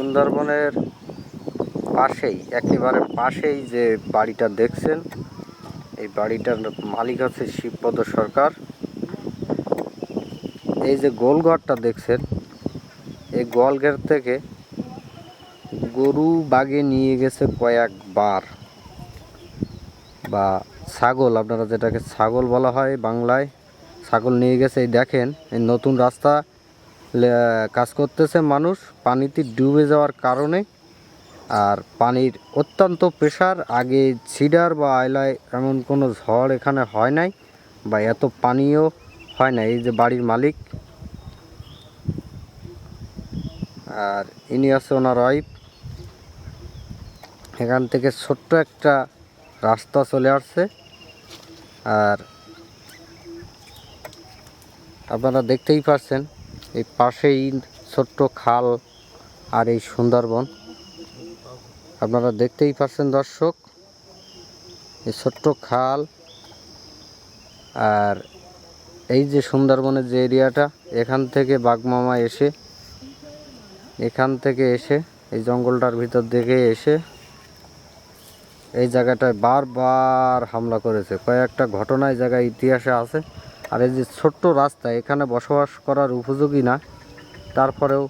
সুন্দরবনের পাশেই, একেবারে পাশেই যে বাড়িটা দেখছেন, এই বাড়িটার মালিক হচ্ছে শিবপদ সরকার। এই যে গোলঘরটা দেখছেন, এই গোয়ালঘর থেকে গরু বাগে নিয়ে গেছে কয়েকবার বা ছাগল, আপনারা যেটাকে ছাগল বলা হয় বাংলায়, ছাগল নিয়ে গেছে, এই দেখেন, এই নতুন রাস্তা। কাজ করতেছে মানুষ, পানিতে ডুবে যাওয়ার কারণে। আর পানির অত্যন্ত প্রেশার, আগে সিডার বা আয়লায় এমন কোনো ঝড় এখানে হয় নাই বা এত পানিও হয় না এই যে বাড়ির মালিক। আর ইনি আছে ওনার ওয়াইফ। এখান থেকে ছোট্ট একটা রাস্তা চলে আসছে। আর আপনারা দেখতেই পাচ্ছেন এই পাশেই ছোট্ট খাল আর এই সুন্দরবন। আপনারা দেখতেই পাচ্ছেন দর্শক, এই ছোট্ট খাল আর এই যে সুন্দরবনের যে এরিয়াটা, এখান থেকে বাগমামা এসে, এখান থেকে এসে, এই জঙ্গলটার ভিতর দিকে এসে, এই জায়গাটায় বারবার হামলা করেছে। কয়েকটা ঘটনা এই জায়গায় ইতিহাসে আছে। আর এই যে ছোট্ট রাস্তা, এখানে বসবাস করার উপযোগী না, তারপরেও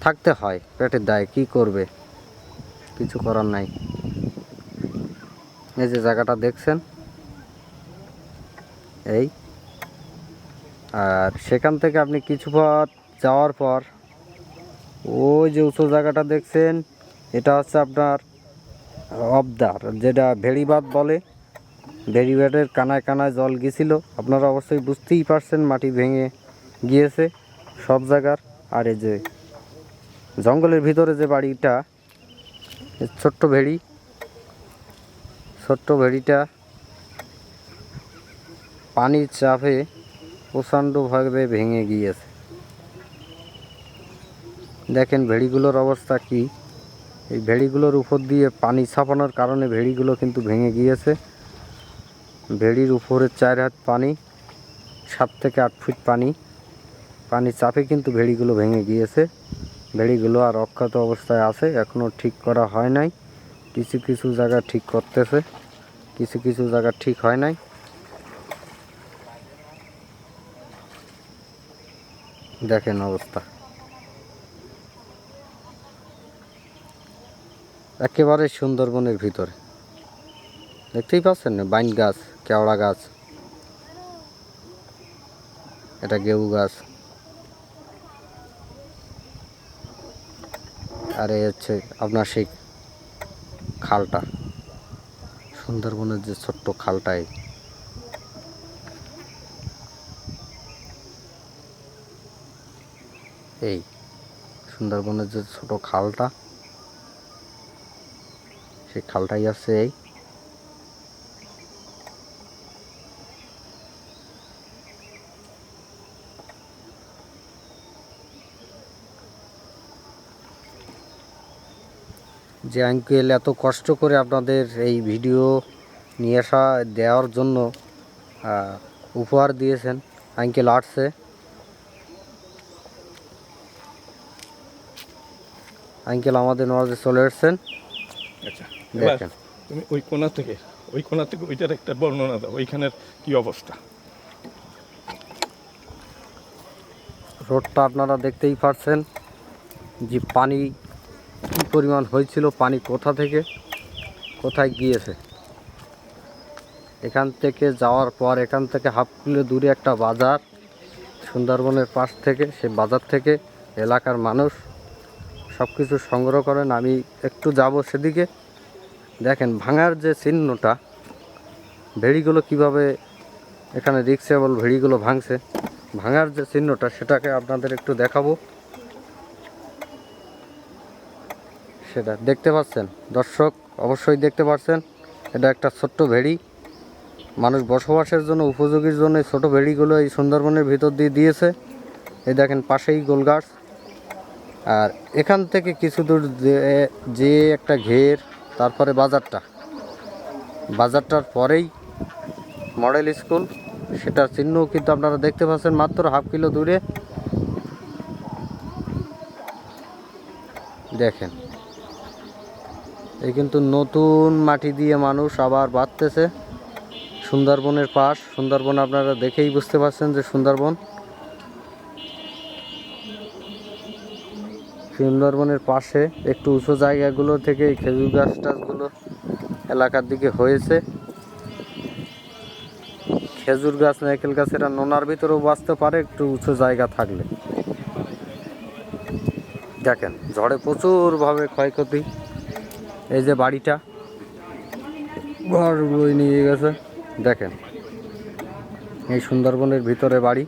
থাকতে হয় পেটের দায়, কি করবে? কিছু করার নাই। এই যে জায়গাটা দেখছেন? এই। আর সেখান থেকে আপনি কিছু পথ যাওয়ার পর, ওই যে উঁচু জায়গাটা দেখছেন, এটা হচ্ছে আপনার অবদার, যেটা ভেড়িবাদ বলে। ভেড়িবাদের কানায় কানায় জল গেছিল। আপনারা অবশ্যই বুঝতেই পারছেন মাটি ভেঙে গিয়েছে সব জায়গার। আর এই যে জঙ্গলের ভিতরে যে বাড়িটা ছোট্ট ভেড়ি, ছোট্ট ভেড়িটা পানির চাপে প্রচণ্ডভাবে ভেঙে গিয়েছে। দেখেন ভেড়িগুলোর অবস্থা কি? এই ভেড়িগুলোর উপর দিয়ে পানি ছাপানোর কারণে ভেড়িগুলো কিন্তু ভেঙে গিয়েছে। ভেড়ির উপরে চার হাত পানি, সাত থেকে আট ফুট পানি। পানির চাপে কিন্তু ভেড়িগুলো ভেঙে গিয়েছে। ভেড়িগুলো আর অক্ষত অবস্থায় আছে এখনও ঠিক করা হয় নাই। কিছু কিছু জায়গা ঠিক করতেছে, কিছু কিছু জায়গা ঠিক হয় নাই। দেখেন অবস্থা। একেবারে সুন্দরবনের ভিতরে। দেখতেই পাচ্ছেন না, বাইন গাছ। কেওড়া গাছ। এটা গেউ গাছ। আর এই হচ্ছে আপনার সেই খালটা। সুন্দরবনের যে ছোট্ট খালটাই এই সুন্দরবনের যে ছোট খালটা, সেই খালটাই আছে এই। যে আঙ্কেল এত কষ্ট করে আপনাদের এই ভিডিও নিয়ে আসা দেওয়ার জন্য উপহার দিয়েছেন আঙ্কেল আর্টসে আঙ্কেল আমাদের নজরে চলে এসছেন। আচ্ছা দেখেন। তুমি ওই কোণা থেকে ওই কোণা থেকে ওইটার একটা বর্ণনা দাও ওইখানের কি অবস্থা? রোডটা আপনারা দেখতেই পারছেন যে পানি কী পরিমাণ হয়েছিল পানি কোথা থেকে, কোথায় গিয়েছে। এখান থেকে যাওয়ার পর এখান থেকে হাফ কিলো দূরে একটা বাজার, সুন্দরবনের পাশ থেকে, সে বাজার থেকে এলাকার মানুষ সব কিছু সংগ্রহ করেন। আমি একটু যাব সেদিকে। দেখেন, ভাঙার যে চিহ্নটা, ভেড়িগুলো কীভাবে এখানে রিক্সেবল ভেড়িগুলো ভাঙছে, ভাঙার যে চিহ্নটা, সেটাকে আপনাদের একটু দেখাবো। সেটা দেখতে পাচ্ছেন। দর্শক অবশ্যই দেখতে পাচ্ছেন এটা একটা ছোট্ট ভেড়ি। মানুষ বসবাসের জন্য, উপযোগীর জন্য এই ছোটো ভেড়িগুলো এই সুন্দরবনের ভিতর দিয়ে দিয়েছে। এই দেখেন, পাশেই গোলগাছ। আর এখান থেকে কিছু দূর যে একটা ঘের, তারপরে বাজারটা। বাজারটার পরেই মডেল স্কুল, সেটার চিহ্ন কিন্তু আপনারা দেখতে পাচ্ছেন মাত্র হাফ কিলো দূরে। দেখেন এই কিন্তু নতুন মাটি দিয়ে মানুষ আবার বাঁধতেছে। সুন্দরবনের পাশ, সুন্দরবন আপনারা দেখেই বুঝতে পারছেন যে সুন্দরবন। সুন্দরবনের পাশে একটু উঁচু জায়গাগুলো থেকে খেজুর গাছ টাছগুলো এলাকার দিকে হয়েছে। খেজুর গাছ, নারকেল গাছেরা নোনার ভিতরেও বাঁচতে পারে, একটু উঁচু জায়গা থাকলে। দেখেন, ঝড়ে প্রচুরভাবে ক্ষয়ক্ষতি। এই যে বাড়িটা। ঘর বই নিয়ে গেছে। দেখেন, এই সুন্দরবনের ভিতরে বাড়ি।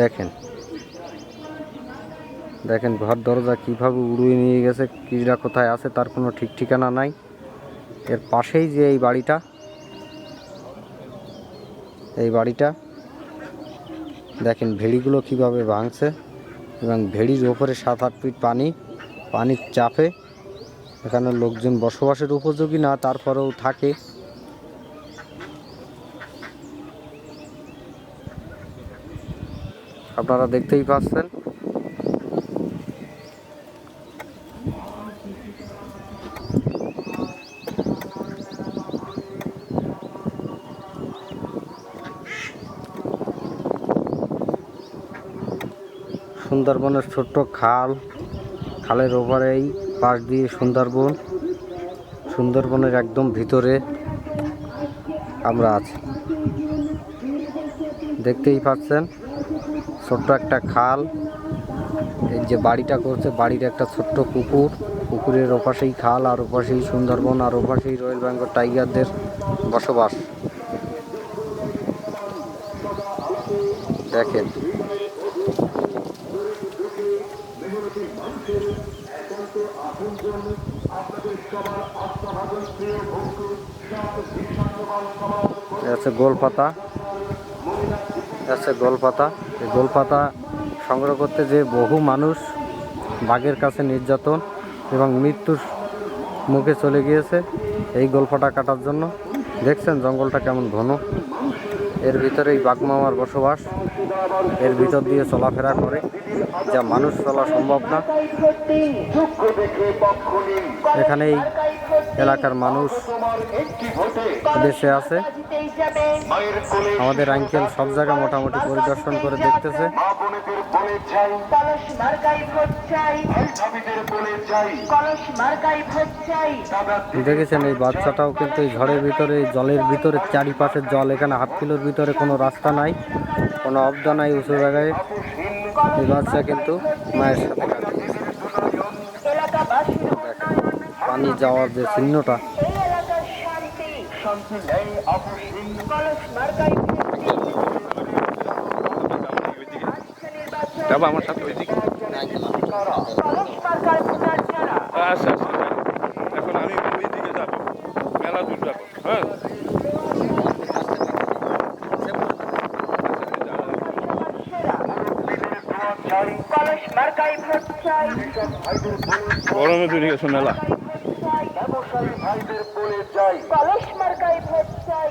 দেখেন দেখেন ঘর দরজা কীভাবে উড়িয়ে নিয়ে গেছে, কীরা কোথায় আছে, তার কোনো ঠিক ঠিকানা নাই। এর পাশেই যে এই বাড়িটা এই বাড়িটা, দেখেন ভেড়িগুলো কীভাবে ভাঙছে এবং ভেড়ির ওপরে সাত আট ফিট পানি, পানির চাপে এখানে লোকজন বসবাসের উপযোগী না তারপরেও থাকে। আপনারা দেখতেই পাচ্ছেন। সুন্দরবনের ছোট্ট খাল। খালের ওপারেই পাশ দিয়ে সুন্দরবন। সুন্দরবনের একদম ভিতরে আমরা আছি। দেখতেই পাচ্ছেন, ছোট্ট একটা খাল। এই যে বাড়িটা করছে, বাড়ির একটা ছোট্ট পুকুর। পুকুরের ওপাশেই খাল, আর ওপাশেই সুন্দরবন, আর ওপাশেই রয়্যাল বেঙ্গল টাইগারদের বসবাস। দেখেন এ আছে গোলপাতা আছে গোলপাতা এই গোলপাতা সংগ্রহ করতে যে বহু মানুষ বাঘের কাছে নির্যাতন এবং মৃত্যুর মুখে চলে গিয়েছে, এই গোলপাটা কাটার জন্য। দেখছেন জঙ্গলটা কেমন ঘন। এর ভিতরেই বাঘমামার বসবাস। এর ভিতর দিয়ে চলাফেরা করে। যা মানুষ চলা সম্ভব না। এখানে এই এলাকার মানুষ দেশে আছে। আমাদের আঙ্কেল সব জায়গা মোটামুটি পরিদর্শন করে দেখতেছে। দেখেছেন এই বাচ্চাটাও কিন্তু এই ঝড়ের ভিতরে জলের ভিতরে, চারিপাশের জল এখানে হাফ কিলোর ভিতরে কোনো রাস্তা নাই, কোনো অবদা নাই উঁচু জায়গায়। এই বাচ্চা কিন্তু মায়ের সাথে। পানি যাওয়ার যে চিহ্নটা, যাব আমার যারা আচ্ছা আচ্ছা এখন আমি মেলা হ্যাঁ। গরমে মেলা। কলস মার্কাই ভোট চাই।